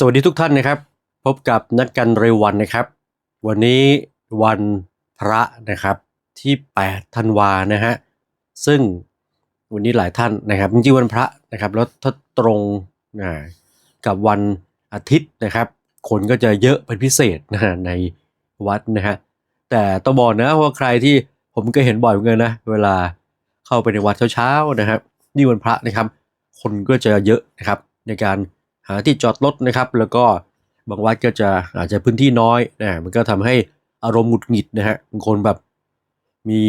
สวัสดีทุกท่านนะครับ พบกับนักกันเรวันนะครับ วันนี้วันพระนะครับที่ 8 ธันวานะฮะซึ่งวันนี้หลายท่านนะครับจริงๆวันพระนะครับ แล้วถ้าตรงอ่ากับวันอาทิตย์นะครับ คนก็จะเยอะเป็นพิเศษนะในวัดนะฮะแต่ต้องบอกนะว่าใครที่ผมก็เห็นบ่อยเหมือนกันนะเวลาเข้าไปในวัดเช้าๆนะครับนี่วันพระนะครับ คนก็จะเยอะนะครับในการ หาที่จอดรถนะครับ แล้วก็บางวัดก็จะอาจจะพื้นที่น้อยนะมันก็ทำให้อารมณ์หงุดหงิดนะฮะบางคนแบบมี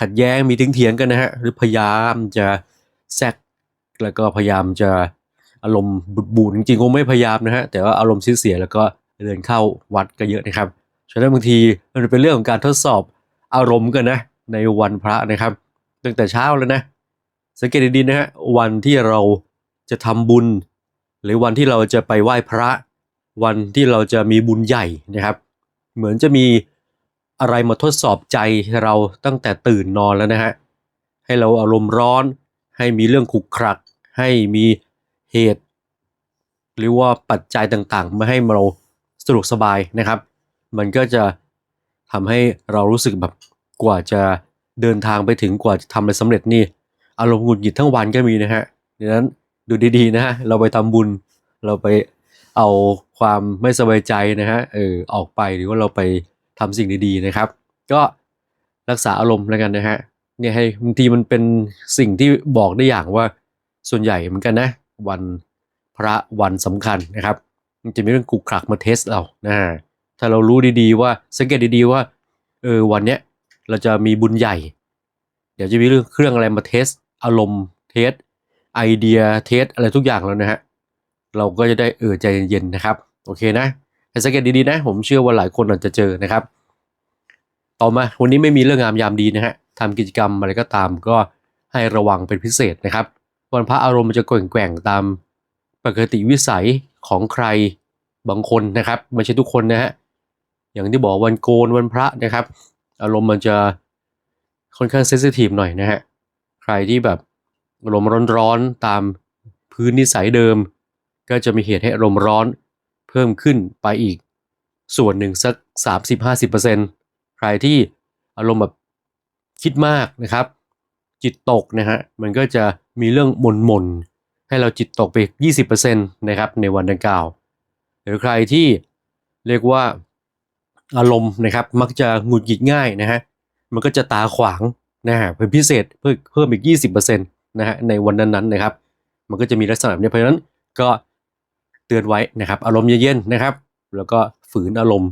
ขัดแย้งมีถึงเถียงกันนะฮะหรือพยายามจะแซกแล้วก็พยายามจะอารมณ์บุดบูนจริงๆคงไม่พยายามนะฮะแต่ว่าอารมณ์เสียแล้วก็เดินเข้าวัดก็เยอะนะครับฉะนั้นบางทีมันเป็นเรื่องของการทดสอบอารมณ์กันนะในวันพระนะครับตั้งแต่เช้าแล้วนะสังเกตดีๆนะฮะวันที่เราจะทำบุญ หรือวันที่เราจะไปไหว้พระ วันที่เราจะมีบุญใหญ่นะครับ เหมือนจะมีอะไรมาทดสอบใจเราตั้งแต่ตื่นนอนแล้วนะฮะให้เราอารมณ์ร้อน ให้มีเรื่องขุกขลัก ให้มีเหตุ หรือว่าปัจจัยต่างๆ มาให้เราสะดวกสบายนะครับ มันก็จะทำให้เรารู้สึกแบบกว่าจะเดินทางไปถึงกว่าจะทำอะไรสำเร็จนี่อารมณ์หงุดหงิดทั้งวันก็มีนะฮะดังนั้น ดูดีๆนะฮะเราไปทำบุญ เราไปเอาความไม่สบายใจนะฮะเออออกไปหรือว่าเราไปทำสิ่งดีๆนะครับ ก็รักษาอารมณ์แล้วกันนะฮะเนี่ยให้บางทีมันเป็นสิ่งที่บอกได้อย่างว่าส่วนใหญ่เหมือนกันนะ วันพระวันสำคัญนะครับมันจะมีเรื่องกุกขลักมาเทสเรานะฮะถ้าเรารู้ดีๆว่าสังเกตดีๆว่าเออวันเนี้ยเราจะมีบุญใหญ่ เดี๋ยวจะมีเรื่องเครื่องอะไรมาเทสอารมณ์เทส ไอเดียเทสอะไรทุกอย่างแล้วนะฮะเราก็จะได้เออใจเย็นๆนะครับ โอเคนะให้สังเกตดีๆนะ ผมเชื่อว่าหลายคนอาจจะเจอนะครับ ต่อมาวันนี้ไม่มีเรื่องงามยามดีนะฮะทำกิจกรรมอะไรก็ตามก็ให้ระวังเป็นพิเศษนะครับ วันพระอารมณ์มันจะแกว่งๆตามปกติวิสัยของใครบางคนนะครับไม่ใช่ทุกคนนะฮะอย่างที่บอกวันโกนวันพระนะครับ อารมณ์มันจะค่อนข้างเซนซิทีฟหน่อยนะฮะใครที่แบบ อารมณ์ร้อนๆตามพื้นนิสัยเดิม ก็จะมีเหตุให้อารมณ์ร้อนเพิ่มขึ้นไปอีก ส่วนหนึ่งสัก 30-50%ใครที่อารมณ์แบบคิดมากนะครับ จิตตกนะฮะมันก็จะมีเรื่องมนหม่นๆให้เราจิตตกไปอีก20%นะครับในวันดังกล่าว หรือใครที่เรียกว่าอารมณ์นะครับมักจะหงุดหงิดง่ายนะฮะมันก็จะตาขวางนะฮะเป็นพิเศษเพิ่มเพิ่มอีก 20% นะฮะในวันนั้นๆนะครับ มันก็จะมีลักษณะแบบนี้เพราะฉะนั้นก็เตือนไว้นะครับอารมณ์เย็นๆนะครับ แล้วก็ฝืนอารมณ์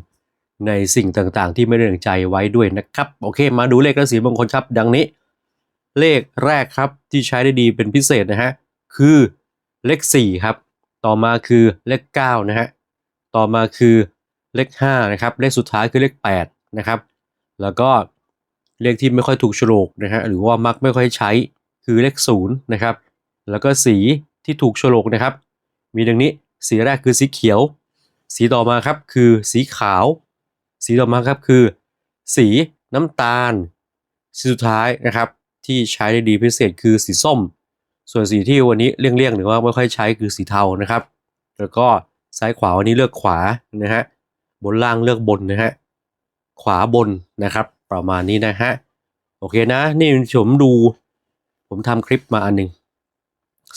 ในสิ่งต่างๆ ที่ไม่ได้ดังใจไว้ด้วยนะครับโอเค มาดูเลขราศีมงคลครับ ดังนี้ เลขแรกครับที่ใช้ได้ดีเป็นพิเศษนะฮะคือเลข4ครับต่อมาคือเลข9นะฮะต่อมาคือเลข5นะครับเลขสุดท้ายคือเลข8นะครับแล้วก็เลขที่ไม่ค่อยถูกโฉลกนะฮะหรือว่ามักไม่ค่อยใช้ คือเลข0นะครับแล้วก็สีที่ถูกโฉลกนะครับ มีดังนี้สีแรกคือสีเขียว สีต่อมาครับคือสีขาว สีต่อมาครับคือ สีน้ำตาล สีสุดท้ายนะครับ ที่ใช้ได้ดีพิเศษคือสีส้ม ส่วนสีที่วันนี้เลี่ยงๆหรือว่าไม่ค่อยใช้คือสีเทานะครับ แล้วก็ซ้ายขวาวันนี้เลือกขวานะฮะบนล่างเลือกบนนะฮะขวาบนนะครับ ประมาณนี้นะฮะโอเคนะ นี่ผมดู ผมทำคลิปมาอันหนึ่ง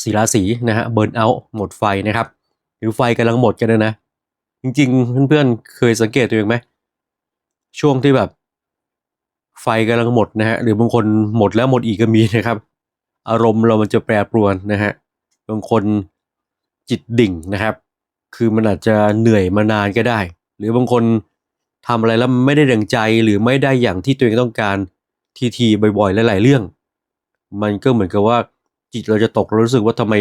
สีราศีนะฮะเบิร์นเอาท์หมดไฟนะครับหรือไฟกำลังหมดกันนะนะ จริงๆ เพื่อนๆ เคยสังเกตตัวเองไหมช่วงที่แบบ ไฟกำลังหมดนะฮะหรือบางคนหมดแล้วหมดอีกก็มีนะครับ อารมณ์เรามันจะแปรปรวนนะฮะบางคนจิตดิ่งนะครับ คือมันอาจจะเหนื่อยมานานก็ได้ หรือบางคนทำอะไรแล้วไม่ได้ดังใจหรือไม่ได้อย่างที่ตัวเองต้องการทีๆบ่อยๆหลายๆเรื่อง มันก็เหมือนกับว่าจิตเราจะตกเรารู้สึกว่าทำไม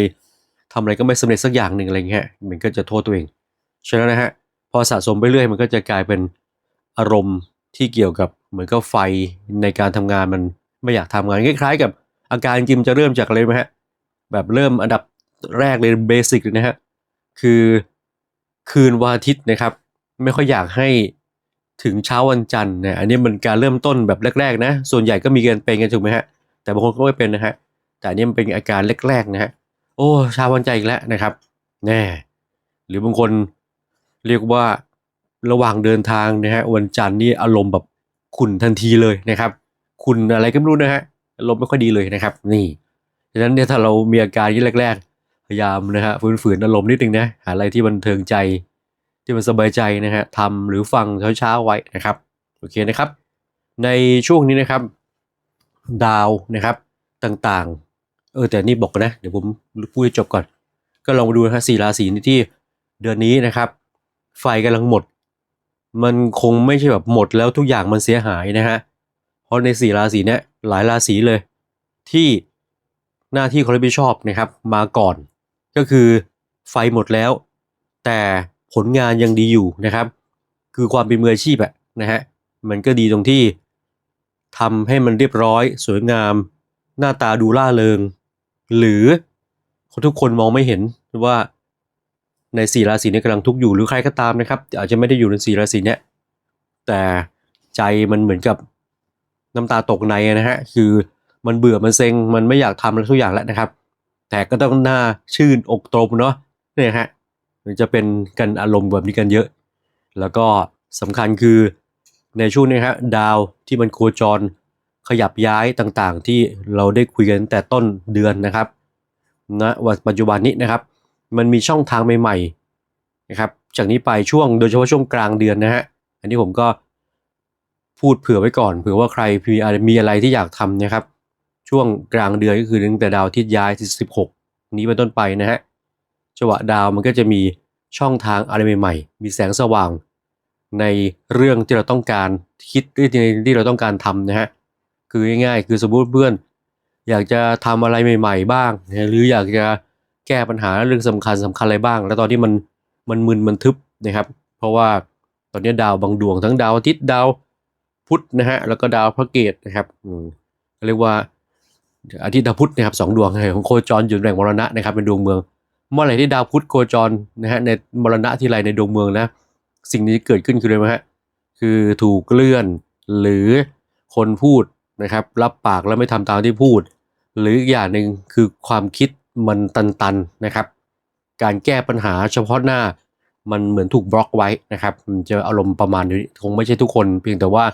ทำอะไรก็ไม่สำเร็จสักอย่างหนึ่งอะไรเงี้ยมันก็จะโทษตัวเองฉะนั้นนะฮะพอสะสมไปเรื่อยมันก็จะกลายเป็นอารมณ์ที่เกี่ยวกับเหมือนกับไฟในการทำงานมันไม่อยากทำงานคล้ายๆ กับอาการจิมจะเริ่มจากอะไรไหมฮะแบบเริ่มอันดับแรกเลยเบสิกเลยนะฮะคือคืนวันอาทิตย์นะครับ ไม่ค่อยอยากให้ถึงเช้าวันจันทร์เนี่ยอันนี้มันการเริ่มต้นแบบแรก ๆ นะ ส่วนใหญ่ก็มีการเป็นกันถูกไหมฮะ แต่บางคนก็ไม่เป็นนะฮะแต่นนี้มันเป็นอาการแรกๆนะฮะโอ้ชาวันจันทร์อีกแล้วนะครับแน่หรือบางคนเรียกว่าระหว่างเดินทางนะฮะวันจันทร์นี่อารมณ์แบบขุนทันทีเลยนะครับขุนอะไรก็ไม่รู้นะฮะอารมณ์ไม่ค่อยดีเลยนะครับ นี่ฉะนั้นเนี่ยถ้าเรามีอาการที่แรก ๆ พยายามนะฮะฝืนๆอารมณ์นิดนึงนะหาอะไรที่บันเทิงใจที่มันสบายใจนะฮะทำหรือฟังเช้าๆไว้นะครับโอเคนะครับ ในช่วงนี้นะครับ ดาวนะครับต่างๆ เออแต่นี่บอกก่อนนะ เดี๋ยวผมพูดจบก่อน ก็ลองมาดูนะฮะสี่ราศีนี้ที่เดือนนี้นะครับ ไฟกำลังหมด มันคงไม่ใช่แบบหมดแล้วทุกอย่างมันเสียหายนะฮะเพราะในสี่ราศีเนี้ยหลายราศีเลย ที่หน้าที่เขารับผิดชอบนะครับมาก่อน ก็คือไฟหมดแล้ว แต่ผลงานยังดีอยู่นะครับ คือความเป็นมืออาชีพอะนะฮะมันก็ดีตรงที่ ทำให้มันเรียบร้อย สวยงาม หน้าตาดูล่าเริง หรือคนทุกคนมองไม่เห็นว่าในสี่ราศีนี้กำลังทุกข์อยู่หรือใครก็ตามนะครับ อาจจะไม่ได้อยู่ในสี่ราศีเนี้ยแต่ใจมันเหมือนกับน้ำตาตกในนะฮะคือมันเบื่อมันเซ็งมันไม่อยากทำอะไรทุกอย่างแล้วนะครับ แต่ก็ต้องหน้าชื่นอกตรมเนาะเนี่ยฮะมันจะเป็นกันอารมณ์แบบนี้กันเยอะ แล้วก็สำคัญคือ ในช่วงนี้ครับดาวที่มันโคจรขยับย้ายต่างๆ ที่เราได้คุยกันแต่ต้นเดือนนะครับณวันปัจจุบันนี้นะครับ มันมีช่องทางใหม่ๆนะครับ จากนี้ไปช่วงโดยเฉพาะช่วงกลางเดือนนะฮะอันนี้ผมก็พูดเผื่อไว้ก่อนเผื่อว่าใครมีอะไรมีอะไรที่อยากทำนะครับ ช่วงกลางเดือนก็คือตั้งแต่ดาวอาทิตย์ย้ายที่16 นี้เป็นต้นไปนะฮะจังหวะดาวมันก็จะมีช่องทางอะไรใหม่ๆ มีแสงสว่าง ในเรื่องที่เราต้องการคิดหรือในที่เราต้องการทำนะฮะคือง่ายๆ คือสมมติเพื่อน อยากจะทำอะไรใหม่ ๆ บ้างนะหรืออยากจะแก้ปัญหาเรื่องสำคัญสำคัญอะไรบ้าง แล้วตอนนี้มันมันมึนมันทึบนะครับ เพราะว่าตอนนี้ดาวบางดวงทั้งดาวอาทิตย์ดาวพุธนะฮะแล้วก็ดาวพระเกตนะครับอืมเรียกว่าอาทิตย์ดาวพุธนะครับสองดวงของโคจรอยู่ในแหล่งมรณะนะครับเป็นดวงเมือง เมื่อไหร่ที่ดาวพุธโคจรนะฮะในมรณะที่ไรในดวงเมืองนะ สิ่งนี้เกิดขึ้นคืออะไรไหมฮะคือถูกเลื่อนหรือคนพูดนะครับ รับปากแล้วไม่ทำตามที่พูด หรืออีกอย่างหนึ่งคือความคิดมันตันๆนะครับ การแก้ปัญหาเฉพาะหน้ามันเหมือนถูกบล็อกไว้นะครับมันจะอารมณ์ประมาณนี้คงไม่ใช่ทุกคน เพียงแต่ว่า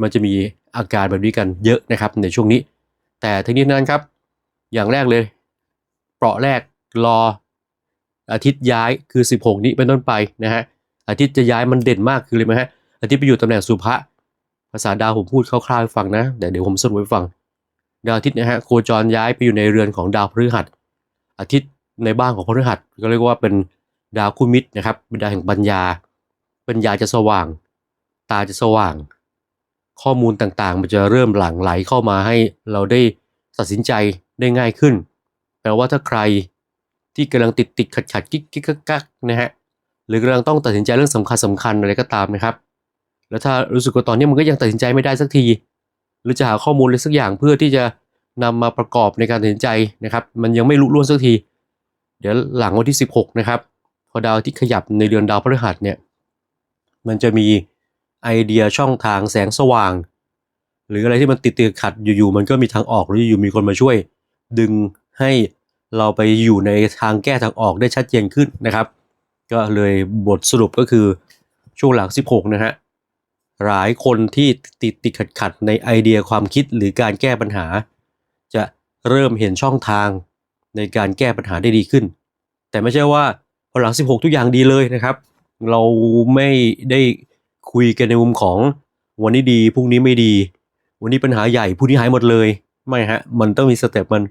มันจะมีอาการแบบนี้กันเยอะนะครับในช่วงนี้ แต่ทั้งนี้นั้นครับ อย่างแรกเลย เปราะแรกรออาทิตย์ย้ายคือ 16 นี้เป็นต้นไปนะฮะ อาทิตย์จะย้ายมันเด่นมากคือเลยไหมฮะอาทิตย์ไปอยู่ตำแหน่งสุภะภาษาดาวผมพูดคร่าวๆให้ฟังนะแต่เดี๋ยวผมสรุปให้ฟัง ดาวอาทิตย์นะฮะโคจรย้ายไปอยู่ในเรือนของดาวพฤหัส อาทิตย์ในบ้านของพฤหัสก็เรียกว่าเป็นดาวคู่มิตรนะครับเป็นดาวแห่งปัญญา ปัญญาจะสว่าง ตาจะสว่าง ข้อมูลต่างๆ มันจะเริ่มหลั่งไหลเข้ามาให้เราได้ตัดสินใจได้ง่ายขึ้น แปลว่าถ้าใครที่กำลังติดติดขัดขัดกิ๊กกิ๊กกักกักนะฮะ หรือกำลังต้องตัดสินใจเรื่องสำคัญสำคัญอะไรก็ตามนะครับ แล้วถ้ารู้สึกว่าตอนนี้มันก็ยังตัดสินใจไม่ได้สักที หรือจะหาข้อมูลอะไรสักอย่างเพื่อที่จะนำมาประกอบในการตัดสินใจนะครับ มันยังไม่ลุล่วงสักที เดี๋ยวหลังวันที่ 16 นะครับพอดาวที่ขยับในเรือนดาวพฤหัสเนี่ยมันจะมีไอเดียช่องทางแสงสว่าง หรืออะไรที่มันติดติดขัดอยู่ๆมันก็มีทางออกหรืออยู่มีคนมาช่วย ดึงให้เราไปอยู่ในทางแก้ทางออกได้ชัดเจนขึ้นนะครับ ก็เลยบทสรุปก็คือช่วงหลัง 16 นะฮะ หลายคนที่ติดติดขัดขัดในไอเดียความคิดหรือการแก้ปัญหา จะเริ่มเห็นช่องทางในการแก้ปัญหาได้ดีขึ้น แต่ไม่ใช่ว่าพอหลัง 16 ทุกอย่างดีเลยนะครับ เราไม่ได้คุยกันในมุมของวันนี้ดีพรุ่งนี้ไม่ดี วันนี้ปัญหาใหญ่พรุ่งนี้หายหมดเลยไม่ฮะมันต้องมีสเต็ปมัน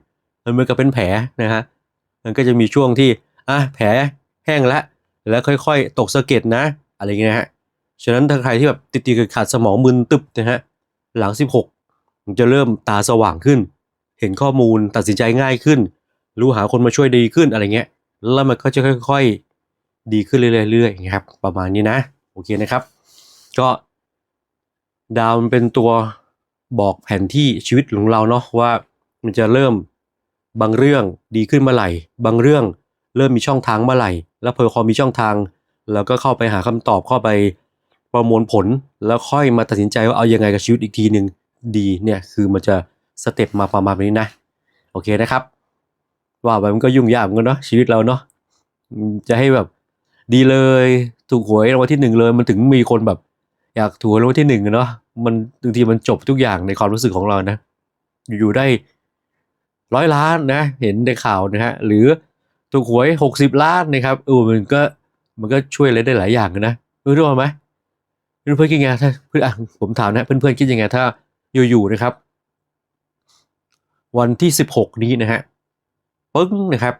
มันเหมือนกับเป็นแผลนะฮะมันก็จะมีช่วงที่อะแผลแห้งแล้ว แล้วค่อยๆ ตกสะเก็ดนะอะไรอย่างเงี้ยฮะฉะนั้นถ้าใครที่แบบติดติดขัดสมองมึนตึบนะฮะหลัง 16มันจะเริ่มตาสว่างขึ้น เห็นข้อมูลตัดสินใจง่ายขึ้น รู้หาคนมาช่วยดีขึ้นอะไรเงี้ยแล้วมันก็จะค่อย ๆ ดีขึ้นเรื่อยๆเรื่อยๆอย่างเงี้ยครับประมาณนี้นะโอเคนะครับ ก็ดาวมันเป็นตัวบอกแผนที่ชีวิตของเราเนาะว่ามันจะเริ่มบางเรื่องดีขึ้นเมื่อไหร่ บางเรื่องเริ่มมีช่องทางเมื่อไหร่ แล้วเพอมีช่องทางเราก็เข้าไปหาคำตอบเข้าไปประมวลผลแล้วค่อยมาตัดสินใจว่าเอายังไงกับชีวิตอีกทีหนึ่งดีเนี่ยคือมันจะสเต็ปมาประมาณนี้นะ โอเคนะครับ ว่าไปมันก็ยุ่งยากเหมือนกันเนาะชีวิตเราเนาะจะให้แบบดีเลยถูกหวยรางวัลที่หนึ่งเลย มันถึงมีคนแบบ อยากถูกรางวัลที่หนึ่งเนาะมันบางทีมันจบทุกอย่างในความรู้สึกของเรานะ อยู่ๆได้ร้อยล้านนะ เห็นในข่าวนะฮะหรือ ถูกหวยหกสิบล้านนะครับเออมันก็มันก็ช่วยอะไรได้หลายอย่างนะรู้ด้วยไหมเพื่อนๆคิดไงถ้าเพื่อนผมถามนะเพื่อนๆคิดยังไงถ้าอยู่ๆนะครับ วันที่สิบหกนี้นะฮะปึ้งนะครับ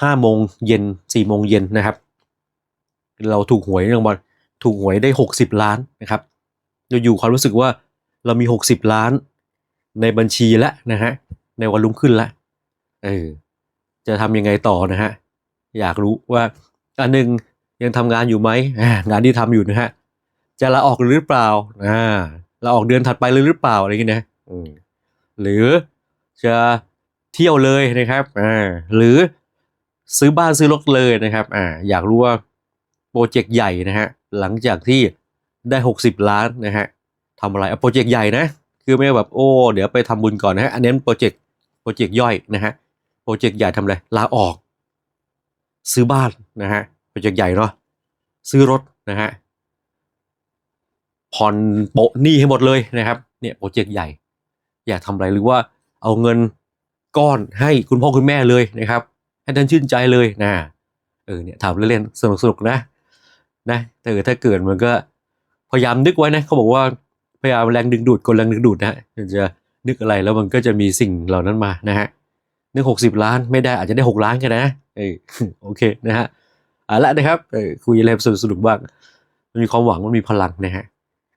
ห้าโมงเย็นสี่โมงเย็นนะครับ เราถูกหวยรางวัลถูกหวยได้หกสิบล้านนะครับอยู่ๆความรู้สึกว่าเรามีหกสิบล้านในบัญชีแล้วนะฮะในวันรุ่งขึ้นและเออ จะทำยังไงต่อนะฮะ อยากรู้ว่าอันหนึ่งยังทำงานอยู่ไหมอ่างานที่ทำอยู่นะฮะ จะลาออกหรือเปล่าอ่าลาออกเดือนถัดไปเลยหรือเปล่าอะไรอย่างเงี้ยนะอืมหรือจะเที่ยวเลยนะครับอ่าหรือซื้อบ้านซื้อรถเลยนะครับอ่าอยากรู้ว่าโปรเจกต์ใหญ่นะฮะหลังจากที่ได้ 60 ล้านนะฮะทำอะไรเอาโปรเจกต์ใหญ่นะ คือไม่แบบโอ้ เดี๋ยวไปทำบุญก่อนนะฮะ อันนี้โปรเจกต์โปรเจกต์ย่อยนะฮะโป รเจกต์ใหญ่ทำอะไรลาออก ซื้อบ้านนะฮะโปรเจกต์ใหญ่เนาะซื้อรถนะฮะผ่อนโปะหนี้ให้หมดเลยนะครับเนี่ยโปรเจกต์ใหญ่ อยากทำอะไรหรือว่าเอาเงินก้อนให้คุณพ่อคุณแม่เลยนะครับ ให้ท่านชื่นใจเลยนะเออเนี่ยถามเล่นๆสนุกๆนะนะแต่ถ้าเกิดมันก็พยายามนึกไว้นะเขาบอกว่าพยายามแรงดึงดูดกลแรงดึงดูดนะฮะจะนึกอะไรแล้วมันก็จะมีสิ่งเหล่านั้นมานะฮะ นึกหกสิบล้านไม่ได้อาจจะได้หกล้านกันนะเออโอเคนะฮะเอาละนะครับเออคุยอะไรสนุกสนุกบ้างมันมีความหวังมันมีพลังนะฮะ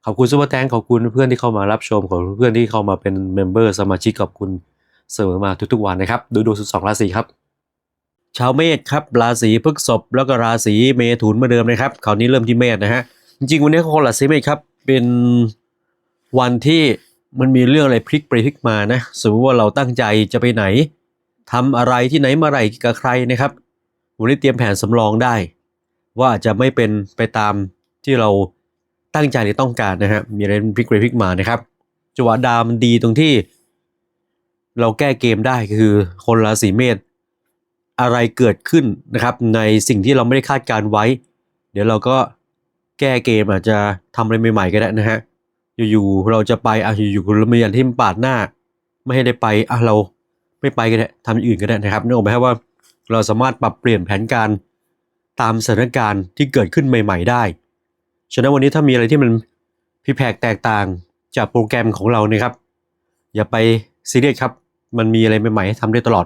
ขอบคุณซูเปอร์แตงขอบคุณเพื่อนที่เข้ามารับชมขอบคุณเพื่อนที่เข้ามาเป็นเมมเบอร์สมาชิกขอบคุณเสมอมาทุกๆวันนะครับ ดูดูสุดสองราศีครับชาวเมษครับราศีพฤษภแล้วก็ราศีเมถุนเหมาเดิมนะครับคราวนี้เริ่มที่เมษนะฮะจริงๆวันนี้คนราศีเมษครับเป็นวันที่มันมีเรื่องอะไรพลิกไปพลิกมานะสมมติว่าเราตั้งใจจะไปไหน ทำอะไรที่ไหนเมื่อไหร่กับใครนะครับ วันนี้เตรียมแผนสำรองได้ ว่าอาจจะไม่เป็นไปตามที่เราตั้งใจหรือต้องการนะฮะมีอะไรพลิกไปพลิกมานะครับจังหวะดาวมันดีตรงที่ เราแก้เกมได้คือคนราศีเมษอะไรเกิดขึ้นนะครับในสิ่งที่เราไม่ได้คาดการไว้ เดี๋ยวเราก็แก้เกมอาจจะทำอะไรใหม่ๆก็ได้นะฮะอยู่ๆเราจะไปอะอยู่ๆคุณมีอย่างที่มันปาดหน้า ไม่ให้ได้ไปอะเรา ไม่ไปก็ได้ทำอย่างอื่นก็ได้นะครับนึกออกไหมครับว่าเราสามารถปรับเปลี่ยนแผนการตามสถานการณ์ที่เกิดขึ้นใหม่ ๆ ได้ ฉะนั้นวันนี้ถ้ามีอะไรที่มันผิดแผกแตกต่างจากโปรแกรมของเรานะครับ อย่าไปซีเรียสครับ มันมีอะไรใหม่ๆให้ทำได้ตลอด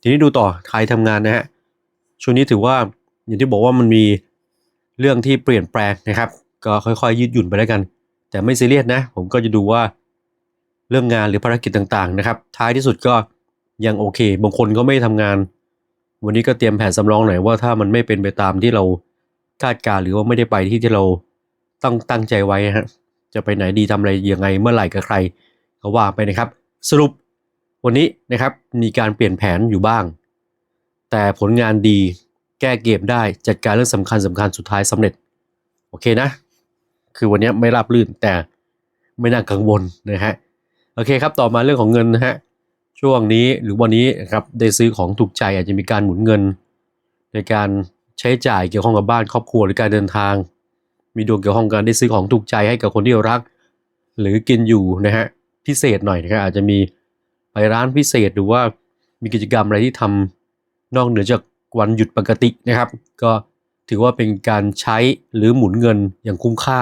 ทีนี้ดูต่อใครทำงานนะฮะ ช่วงนี้ถือว่าอย่างที่บอกว่ามันมีเรื่องที่เปลี่ยนแปลงนะครับ ก็ค่อยๆ ยืดหยุ่นไปแล้วกัน แต่ไม่ซีเรียสนะ ผมก็จะดูว่าเรื่องงานหรือภารกิจต่างๆนะครับ ท้ายที่สุดก็ ยังโอเค บางคนก็ไม่ทำงาน วันนี้ก็เตรียมแผนสำรองหน่อยว่าถ้ามันไม่เป็นไปตามที่เราคาดการ์หรือว่าไม่ได้ไปที่ที่เราต้องตั้งใจไว้ฮะจะไปไหนดีทำอะไรยังไงเมื่อไหร่กับใครก็ว่าไปนะครับ สรุปวันนี้นะครับมีการเปลี่ยนแผนอยู่บ้าง แต่ผลงานดีแก้เกมได้จัดการเรื่องสำคัญสำคัญสุดท้ายสำเร็จ โอเคนะ คือวันนี้ไม่ราบรื่นแต่ไม่น่ากังวลนะฮะโอเคครับต่อมาเรื่องของเงินนะฮะ ช่วงนี้หรือวันนี้นะครับได้ซื้อของถูกใจอาจจะมีการหมุนเงิน ในการใช้จ่ายเกี่ยวข้องกับบ้านครอบครัวหรือการเดินทาง มีดวงเกี่ยวข้องกันได้ซื้อของถูกใจให้กับคนที่รัก หรือกินอยู่นะฮะพิเศษหน่อยนะครับอาจจะมีไปร้านพิเศษหรือว่ามีกิจกรรมอะไรที่ทำนอกเหนือจากวันหยุดปกตินะครับ ก็ถือว่าเป็นการใช้หรือหมุนเงินอย่างคุ้มค่า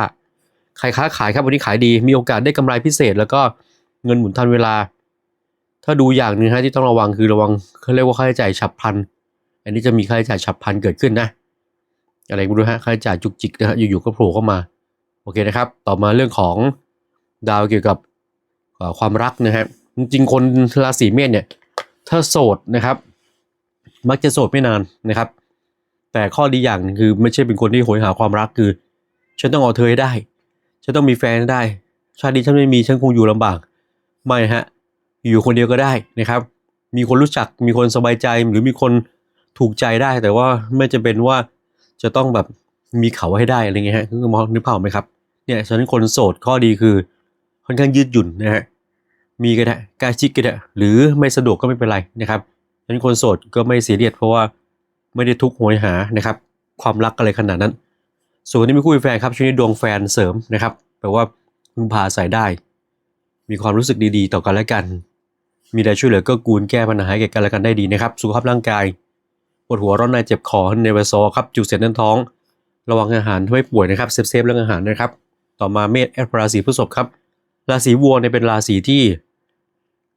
ใครค้าขายครับวันนี้ขายดีมีโอกาสได้กำไรพิเศษ แล้วก็เงินหมุนทันเวลา ถ้าดูอย่างหนึ่งฮะที่ต้องระวังคือระวังเขาเรียกว่าค่าใช้จ่ายฉับพลัน อันนี้จะมีค่าใช้จ่ายฉับพลันเกิดขึ้นนะ อะไรไม่รู้ฮะค่าใช้จ่ายจุกจิกนะฮะอยู่ๆก็โผล่เข้ามา โอเคนะครับ ต่อมาเรื่องของดาวเกี่ยวกับความรักนะฮะจริงๆคนราศีเมษเนี่ย ถ้าโสดนะครับ มักจะโสดไม่นานนะครับ แต่ข้อดีอย่างคือไม่ใช่เป็นคนที่โหยหาความรักคือ ฉันต้องเอาเธอให้ได้ ฉันต้องมีแฟนได้ ชาตินี้ฉันไม่มีฉันคงอยู่ลำบาก ไม่ฮะ อยู่คนเดียวก็ได้นะครับ มีคนรู้จักมีคนสบายใจหรือมีคนถูกใจได้ แต่ว่าไม่จำเป็นว่าจะต้องแบบมีเขาให้ได้อะไรเงี้ยฮะคือมองนึกภาพไหมครับเนี่ยฉะนั้นคนโสดข้อดีคือค่อนข้างยืดหยุ่นนะฮะมีก็ได้ใกล้ชิดก็ได้หรือไม่สะดวกก็ไม่เป็นไรนะครับฉะนั้นคนโสดก็ไม่เสียเรียสเพราะว่าไม่ได้ทุกข์โหยหานะครับ ความรักอะไรขนาดนั้น ส่วนที่มีคู่มีแฟนครับช่วงนี้ดวงแฟนเสริมนะครับแปลว่าพึ่งพาอาศัยได้ มีความรู้สึกดีๆ ต่อกันและกัน มีอะไรช่วยเหลือก็กูลแก้ปัญหาให้แก่กันและกันได้ดีนะครับ สุขภาพร่างกายปวดหัวร้อนในเจ็บคอในเวโซครับจุกเสียดแน่นท้อง ระวังอาหารไม่ป่วยนะครับเซฟเซฟเรื่องอาหารนะครับ ต่อมาเมษแอดราศีพฤษภครับ ราศีวัวเนี่ยเป็นราศีที่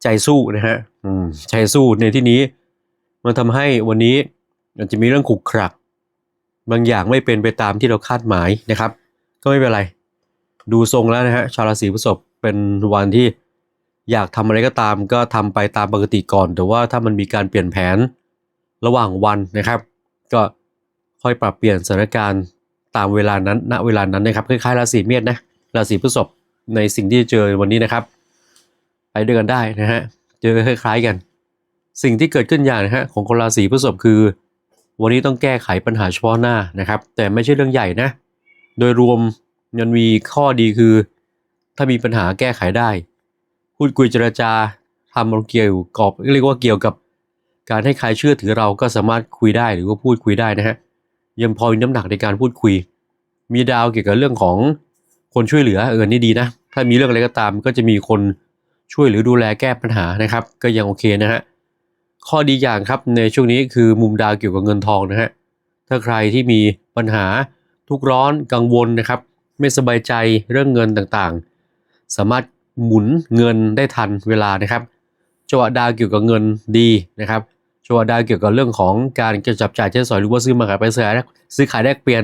ใจสู้นะฮะใจสู้ในที่นี้ มันทำให้วันนี้อาจจะมีเรื่องขุกขลัก บางอย่างไม่เป็นไปตามที่เราคาดหมายนะครับ ก็ไม่เป็นไร ดูทรงแล้วนะฮะชาวราศีพฤษภเป็นวันที่ อยากทำอะไรก็ตามก็ทำไปตามปกติก่อน แต่ว่าถ้ามันมีการเปลี่ยนแผนระหว่างวันนะครับ ก็ค่อยปรับเปลี่ยนสถานการณ์ตามเวลานั้นณเวลานั้นนะครับคล้ายๆราศีเมษนะราศีพฤษภในสิ่งที่เจอวันนี้นะครับ ไปด้วยกันได้นะฮะเจอคล้ายๆกัน สิ่งที่เกิดขึ้นอย่างนะฮะของคนราศีพฤษภคือ วันนี้ต้องแก้ไขปัญหาเฉพาะหน้านะครับ แต่ไม่ใช่เรื่องใหญ่นะ โดยรวมมันมีข้อดีคือ ถ้ามีปัญหาแก้ไขได้ พูดคุยเจรจาทำเกี่ยวกับเรียกว่าเกี่ยวกับ การให้ใครเชื่อถือเราก็สามารถคุยได้หรือว่าพูดคุยได้นะฮะยังพอมีน้ำหนักในการพูดคุย มีดาวเกี่ยวกับเรื่องของคนช่วยเหลือเออนี่ดีนะ ถ้ามีเรื่องอะไรก็ตาม ก็จะมีคนช่วยหรือดูแลแก้ปัญหานะครับ ก็ยังโอเคนะฮะข้อดีอย่างครับในช่วงนี้คือมุมดาวเกี่ยวกับเงินทองนะฮะถ้าใครที่มีปัญหาทุกข์ร้อนกังวลนะครับ ไม่สบายใจเรื่องเงินต่างๆ สามารถ หมุนเงินได้ทันเวลานะครับจังหวะดาวเกี่ยวกับเงินดีนะครับจังหวะดาวเกี่ยวกับเรื่องของการจะจับจ่ายใช้สอยหรือว่าซื้อมาขายไปซื้อขายแลกซื้อขายแลกเปลี่ยน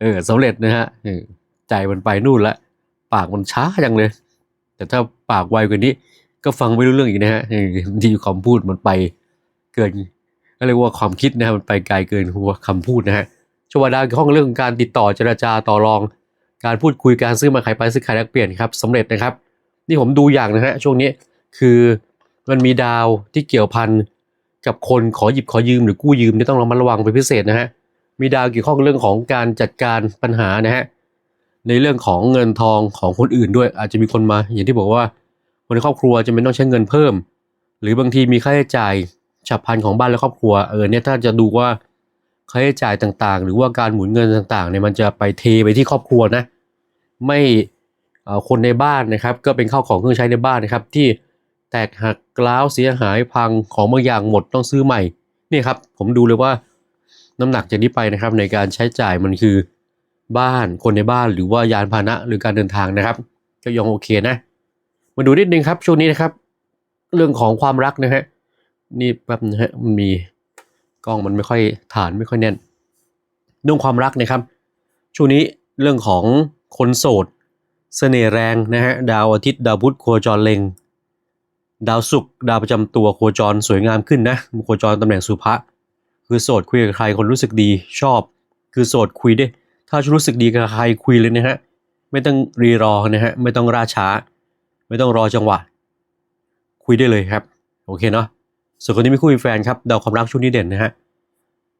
เออสำเร็จนะฮะใจมันไปนู่นละปากมันช้าจังเลย แต่ถ้าปากไวกว่านี้ ก็ฟังไม่รู้เรื่องอีกนะฮะเออที่คำพูดมันไปเกินก็เรียกว่าความคิดนะฮะมันไปไกลเกินหัวคำพูดนะฮะชวดาวเกี่ยวข้องกับเรื่องของการติดต่อเจรจาต่อรอง การพูดคุยการซื้อมาขายไปซื้อขายแลกเปลี่ยนครับสำเร็จนะครับ นี่ผมดูอย่างนะฮะช่วงนี้คือมันมีดาวที่เกี่ยวพันกับคนขอหยิบขอยืมหรือกู้ยืมนี่ต้องระมัดระวังเป็นพิเศษนะฮะมีดาวเกี่ยวข้องเรื่องของการจัดการปัญหานะฮะในเรื่องของเงินทองของคนอื่นด้วย อาจจะมีคนมาอย่างที่บอกว่าคนในครอบครัวจะไม่ต้องใช้เงินเพิ่ม หรือบางทีมีค่าใช้จ่ายฉับพลันของบ้านและครอบครัวเออเนี่ยถ้าจะดูว่าค่าใช้จ่ายต่างๆ หรือว่าการหมุนเงินต่างๆเนี่ยมันจะไปเทไปที่ครอบครัวนะ ไม่ คนในบ้านนะครับ ก็เป็นข้าวของเครื่องใช้ในบ้านนะครับ ที่แตกหักกล้าวเสียหายพังของบางอย่างหมดต้องซื้อใหม่นี่ครับผมดูเลยว่าน้ำหนักจากนี้ไปนะครับ ในการใช้จ่ายมันคือบ้านคนในบ้านหรือว่ายานพาหนะหรือการเดินทางนะครับ ก็ยังโอเคนะ มาดูนิดนึงครับช่วงนี้นะครับ เรื่องของความรักนะฮะนี่แป๊บนะฮะมันมีกล้องมันไม่ค่อยฐานไม่ค่อยแน่น เรื่องความรักนะครับ ช่วงนี้เรื่องของคนโสด เสน่ห์แรงนะฮะดาวอาทิตย์ดาวพุธโคจรเล็ง ดาวศุกร์ดาวประจำตัวโคจรสวยงามขึ้นนะโคจรตำแหน่งสุภะคือโสดคุยกับใครคนรู้สึกดีชอบ คือโสดคุยได้ ถ้ารู้สึกดีกับใครคุยเลยนะฮะไม่ต้องรีรอนะฮะไม่ต้องราช้า ไม่ต้องรอจังหวะ คุยได้เลยครับ โอเคเนาะส่วนคนที่ไม่คุยแฟนครับดาวความรักช่วงนี้เด่นนะฮะ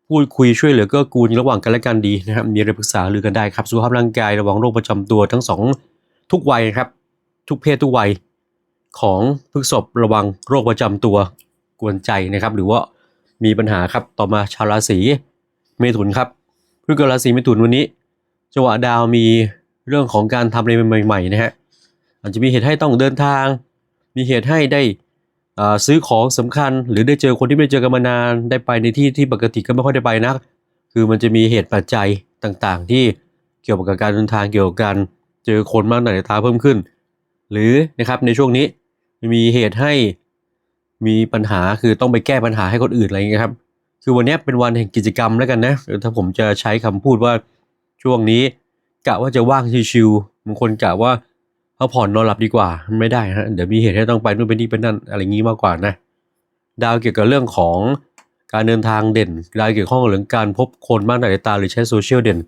พูดคุยช่วยเหลือเก็กูลระหว่างกันและกันดีนะครับมีอะไรปรึกษาหรือกันได้ครับสุขภาพร่างกายระวังโรคประจำตัวทั้งสอง ทุกวัยครับ ทุกเพศทุกวัยของพฤกษบระวังโรคประจำตัวกวนใจนะครับ หรือว่ามีปัญหาครับต่อมาชาวราศีเมถุนครับพฤกษราศีเมถุนวันนี้จังหวะดาวมีเรื่องของการทำอะไรใหม่ๆนะฮะอาจจะมีเหตุให้ต้องเดินทาง มีเหตุให้ได้ซื้อของสำคัญ หรือได้เจอคนที่ไม่เจอกันมานานได้ไปในที่ที่ปกติก็ไม่ค่อยได้ไปนะคือมันจะมีเหตุปัจจัยต่างๆ ที่เกี่ยวกับการเดินทางเกี่ยวกับการ เจอคนมากหน่อยในตาเพิ่มขึ้น หรือนะครับในช่วงนี้มีเหตุให้มีปัญหาคือต้องไปแก้ปัญหาให้คนอื่นอะไรอย่างเงี้ยครับ คือวันนี้เป็นวันแห่งกิจกรรมแล้วกันนะถ้าผมจะใช้คำพูดว่าช่วงนี้กะว่าจะว่างชิวๆบางคนกะว่าพักผ่อนนอนหลับดีกว่าไม่ได้ฮะเดี๋ยวมีเหตุให้ต้องไปนู่นไปนี่ไปนั่นอะไรงี้มากกว่านะดาวเกี่ยวกับเรื่องของการเดินทางเด่น ดาวเกี่ยวข้องกับเรื่องการพบคนมากหน้าหลายตาหรือใช้โซเชียลเด่น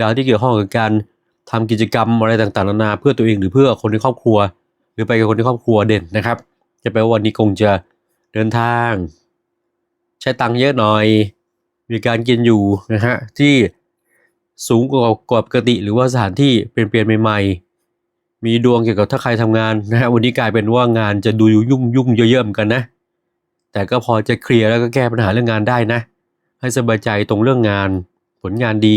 ดาวที่เกี่ยวข้องกับการ ทำกิจกรรมอะไรต่างๆนานาเพื่อตัวเองหรือเพื่อคนในครอบครัว หรือไปกับคนในครอบครัวเด่นนะครับ จะแปลว่าวันนี้คงจะเดินทาง ใช้ตังค์เยอะหน่อย มีการกินอยู่นะฮะที่สูงกว่ากว่าปกติหรือว่าสถานที่เปลี่ยนเปลี่ยนใหม่ๆ มีดวงเกี่ยวกับถ้าใครทำงานนะฮะวันนี้กลายเป็นว่างานจะดูยุ่งยุ่งๆเยอะๆเหมือนกันนะ แต่ก็พอจะเคลียร์แล้วก็แก้ปัญหาเรื่องงานได้นะ ให้สบายใจตรงเรื่องงานผลงานดี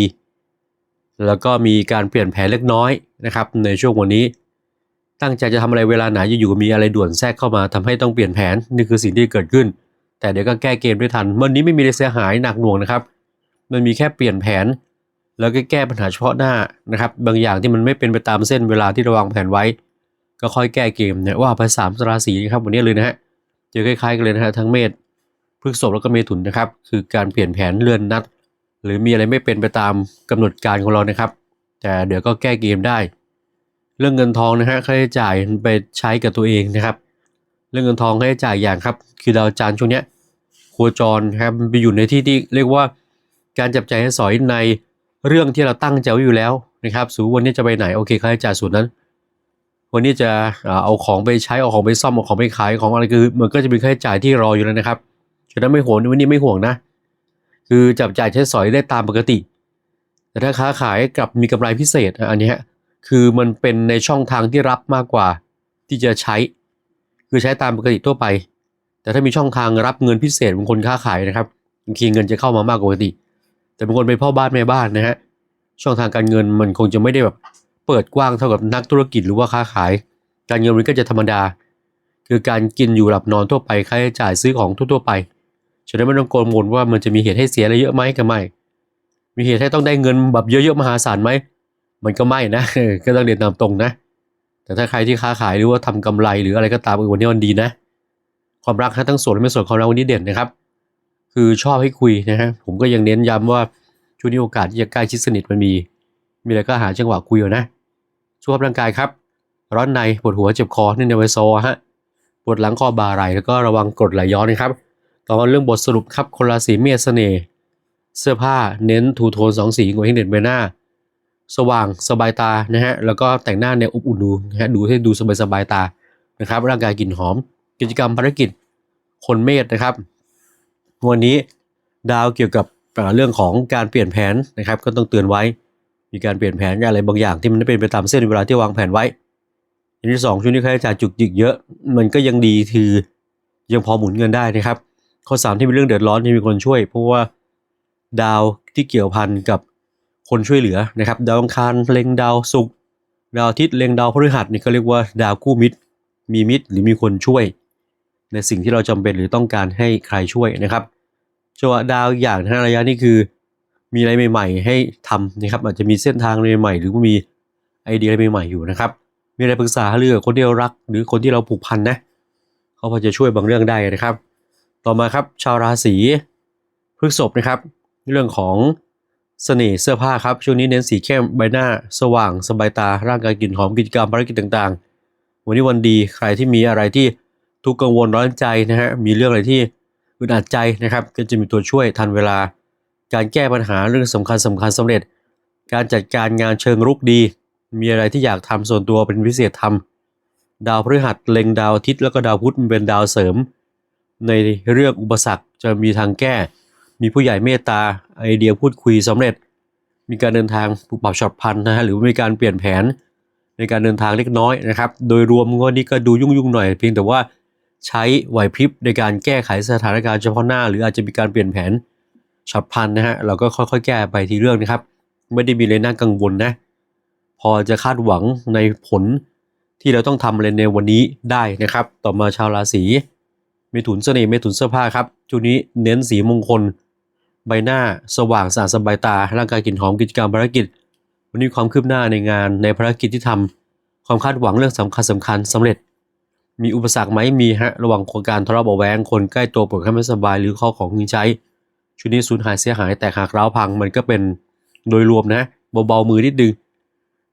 แล้วก็มีการเปลี่ยนแผนเล็กน้อยนะครับในช่วงวันนี้ ตั้งใจจะทำอะไรเวลาไหนอยู่ๆมีอะไรด่วนแทรกเข้ามาทำให้ต้องเปลี่ยนแผนนี่คือสิ่งที่เกิดขึ้น แต่เดี๋ยวก็แก้เกมได้ทันวันนี้ไม่มีอะไรเสียหายหนักหน่วงนะครับ มันมีแค่เปลี่ยนแผน แล้วก็แก้ปัญหาเฉพาะหน้านะครับ บางอย่างที่มันไม่เป็นไปตามเส้นเวลาที่เราวางแผนไว้ ก็ค่อยแก้เกมเนี่ยว่าไปสามราศีครับวันนี้เลยนะฮะเจอคล้ายๆกันเลยนะฮะทั้งเมษพฤษภแล้วก็เมถุนนะครับ คือการเปลี่ยนแผนเลื่อนนัด หรือมีอะไรไม่เป็นไปตามกำหนดการของเรานะครับ แต่เดี๋ยวก็แก้เกมได้ เรื่องเงินทองนะฮะค่าใช้จ่ายไปใช้กับตัวเองนะครับ เรื่องเงินทองค่าใช้จ่ายอย่างครับ คือดาวจานทร์ช่วงเนี้ยโคจรครับไปอยู่ในที่ที่เรียกว่าการจับใจให้สอยในเรื่องที่เราตั้งใจไว้อยู่แล้วนะครับสูวันนี้จะไปไหนโอเคค่าใช้จ่ายส่วนนั้น วันนี้จะเอาของไปใช้เอาของไปซ่อมเอาของไปขายของอะไรคือมันก็จะมีค่าใช้จ่ายที่รออยู่แล้วนะครับฉะนั้นไม่ห่วงวันนี้ไม่ห่วงนะ คือจับจ่ายใช้สอยได้ตามปกติ แต่ถ้าค้าขายกลับมีกำไรพิเศษอันนี้คือมันเป็นในช่องทางที่รับมากกว่าที่จะใช้ คือใช้ตามปกติทั่วไป แต่ถ้ามีช่องทางรับเงินพิเศษบางคนค้าขายนะครับบางทีเงินจะเข้ามามากกว่าปกติ แต่บางคนเป็นพ่อบ้านแม่บ้านนะฮะช่องทางการเงินมันคงจะไม่ได้แบบเปิดกว้างเท่ากับนักธุรกิจหรือว่าค้าขาย การเงินมันก็จะธรรมดา คือการกินอยู่หลับนอนทั่วไปค่าใช้จ่ายซื้อของทั่วๆไป ฉะนั้นไม่ต้องกังวลว่ามันจะมีเหตุให้เสียอะไรเยอะไหมก็ไม่ มีเหตุให้ต้องได้เงินแบบเยอะๆมหาศาลไหม มันก็ไม่นะ ก็ต้องเรียนตามตรงนะ แต่ถ้าใครที่ค้าขายหรือว่าทำกำไรหรืออะไรก็ตามออวันนี้มันดีนะ ความรักทั้งโสดและไม่โสดความรักวันนี้เด่นนะครับ คือชอบให้คุยนะฮะ ผมก็ยังเน้นย้ำว่าช่วงนี้โอกาสที่จะใกล้ชิดสนิทมันมี มีอะไรก็หาจังหวะคุยเอานะ สุขภาพร่างกายครับ ร้อนในปวดหัวเจ็บคอเนื่องในไวโซฮะ ปวดหลังคอบ่าไหล่แล้วก็ระวังกรดไหลย้อนนะครับ ต่อมาเรื่องบทสรุปครับคนราศีเมษเสน่ห์เสื้อผ้าเน้นทูโทนสองสีงวยให้เด่นใบหน้า สว่างสบายตานะฮะแล้วก็แต่งหน้าแนวอบอุ่นดูนะฮะดูให้ดูสบายสบายตานะครับ ร่างกายกลิ่นหอม กิจกรรมภารกิจคนเมษนะครับ วันนี้ดาวเกี่ยวกับเอ่อเรื่องของการเปลี่ยนแผนนะครับ ก็ต้องเตือนไว้มีการเปลี่ยนแผนอะไรบางอย่างที่มันไม่เป็นไปตามเส้นเวลาที่วางแผนไว้อันที่สองช่วงนี้ค่าใช้จ่ายจุกจิกเยอะ มันก็ยังดีคือยังพอหมุนเงินได้นะครับ ข้อสามที่เป็นเรื่องเดือดร้อนที่มีคนช่วย เพราะว่าดาวที่เกี่ยวพันกับคนช่วยเหลือนะครับ ดาวอังคารเล็งดาวศุกร์ดาวอาทิตย์เล็งดาวพฤหัสนี่ก็เรียกว่าดาวคู่มิตร มีมิตรหรือมีคนช่วย ในสิ่งที่เราจำเป็นหรือต้องการให้ใครช่วยนะครับจังหวะดาวอย่างนะระยะนี้คือ มีอะไรใหม่ ๆ ให้ทำนะครับ อาจจะมีเส้นทางใหม่ๆหรือมีไอเดียอะไรใหม่ๆอยู่นะครับ มีอะไรปรึกษาหรือกับคนที่เรารัก หรือคนที่เราผูกพันนะเขาพอจะช่วยบางเรื่องได้นะครับ ต่อมาครับชาวราศีพฤษภนะครับ เรื่องของเสน่ห์เสื้อผ้าครับ ช่วงนี้เน้นสีเข้มใบหน้า สว่างสบายตาร่างกายกลิ่นหอมกิจกรรมภารกิจต่างๆ วันนี้วันดีใครที่มีอะไรที่ทุกข์กังวลร้อนใจนะฮะมีเรื่องอะไรที่อึดอัดใจนะครับ ก็จะมีตัวช่วยทันเวลา การแก้ปัญหาเรื่องสำคัญสำคัญสำเร็จ การจัดการงานเชิงรุกดี มีอะไรที่อยากทำส่วนตัวเป็นพิเศษทำดาวพฤหัสเล็งดาวอาทิตย์แล้วก็ดาวพุธมันเป็นดาวเสริม ในเรื่องอุปสรรคจะมีทางแก้ มีผู้ใหญ่เมตตาไอเดียพูดคุยสำเร็จ มีการเดินทางปรับปรับฉับพันนะฮะหรือมีการเปลี่ยนแผนในการเดินทางเล็กน้อยนะครับ โดยรวมงวดนี้ก็ดูยุ่งๆหน่อยเพียงแต่ว่าใช้ไหวพริบในการแก้ไขสถานการณ์เฉพาะหน้า หรืออาจจะมีการเปลี่ยนแผนฉับพลันนะฮะเราก็ค่อยๆ แก้ไปทีเรื่องนะครับ ไม่ได้มีอะไรน่ากังวลนะ พอจะคาดหวังในผลที่เราต้องทำอะไรในวันนี้ได้นะครับ ต่อมาชาวราศี เมถุนเสน่ห์เมถุนเสื้อผ้าครับช่วงนี้เน้นสีมงคล ใบหน้าสว่างสะอาดสบายตา ร่างกายกลิ่นหอมกิจกรรมภารกิจ วันนี้ความคืบหน้าในงานในภารกิจที่ทำความคาดหวังเรื่องสำคัญสำคัญสำเร็จ มีอุปสรรคไหมมีฮะระหว่างของการทะเลาะเบาแวงคนใกล้ตัวปวดข้าไม่สบายหรือข้อของยิงใช้ชุดนี้สูญหายเสียหายแตกหักร้าวพังมันก็เป็นโดยรวมนะเบาๆมือนิดนึง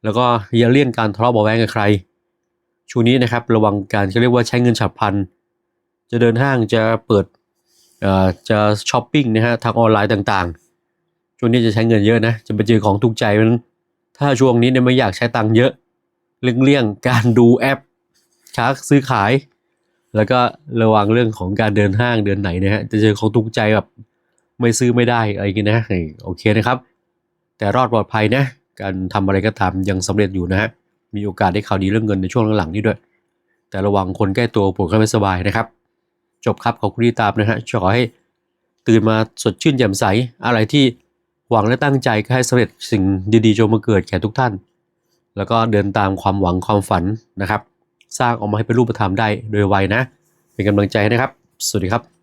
แล้วก็อย่าเลี่ยงการทะเลาะเบาแวงกับใครช่วงนี้นะครับระวังการเขาเรียกว่าใช้เงินฉับพลัน จะเดินห้างจะเปิดจะช้อปปิ้งนะฮะทางออนไลน์ต่างๆ ช่วงนี้จะใช้เงินเยอะนะ จะไปเจอของถูกใจมันถ้าช่วงนี้เนี่ยไม่อยากใช้ตังค์เยอะเลี่ยงเลี่ยงการดูแอปค้าซื้อขาย แล้วก็ระวังเรื่องของการเดินห้างเดินไหนนะฮะจะเจอของถูกใจแบบไม่ซื้อไม่ได้อะไรอย่างเงี้ยนะโอเคนะครับ แต่รอดปลอดภัยนะ การทำอะไรก็ตามยังสำเร็จอยู่นะฮะมีโอกาสได้ข่าวดีเรื่องเงินในช่วงหลังๆนี้ด้วย แต่ระวังคนใกล้ตัวปวดก็ไม่สบายนะครับ จบครับขอบคุณที่ตามนะฮะขอให้ตื่นมาสดชื่นแจ่มใส อะไรที่หวังและตั้งใจก็ให้สำเร็จสิ่งดีๆจงมาเกิดแก่ทุกท่าน แล้วก็เดินตามความหวังความฝันนะครับ สร้างออกมาให้เป็นรูปธรรมได้โดยไวนะ เป็นกำลังใจนะครับ สวัสดีครับ